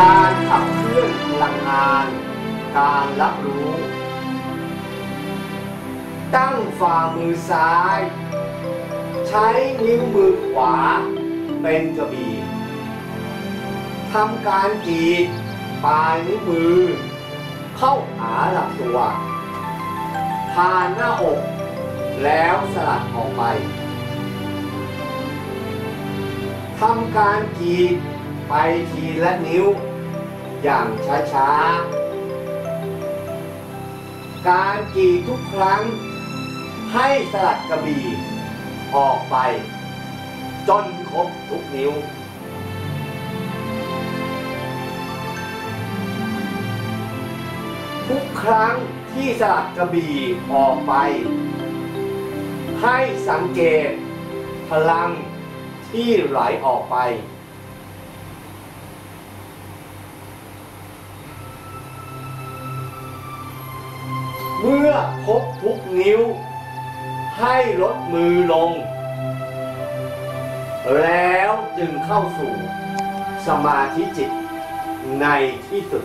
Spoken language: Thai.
การขับเคลื่อนพลังงาน การรับรู้ ตั้งฝ่ามือซ้าย ใช้นิ้วมือขวา เป็นกระบี่ทำการกีดปลายนิ้วมือ เข้าหาหลักตัวผ่านหน้าอก แล้วสลัดออกไปทำการกีดไปทีละนิ้ว อย่างช้าๆ การกีดทุกครั้ง ให้สลัดกระบี่ออกไป จนครบทุกนิ้วทุกครั้งที่สลัดกระบี่ออกไป ให้สังเกตพลังที่ไหลออกไป เมื่อครบทุกนิ้ว ให้ลดมือลง แล้วจึงเข้าสู่สมาธิจิตในที่สุด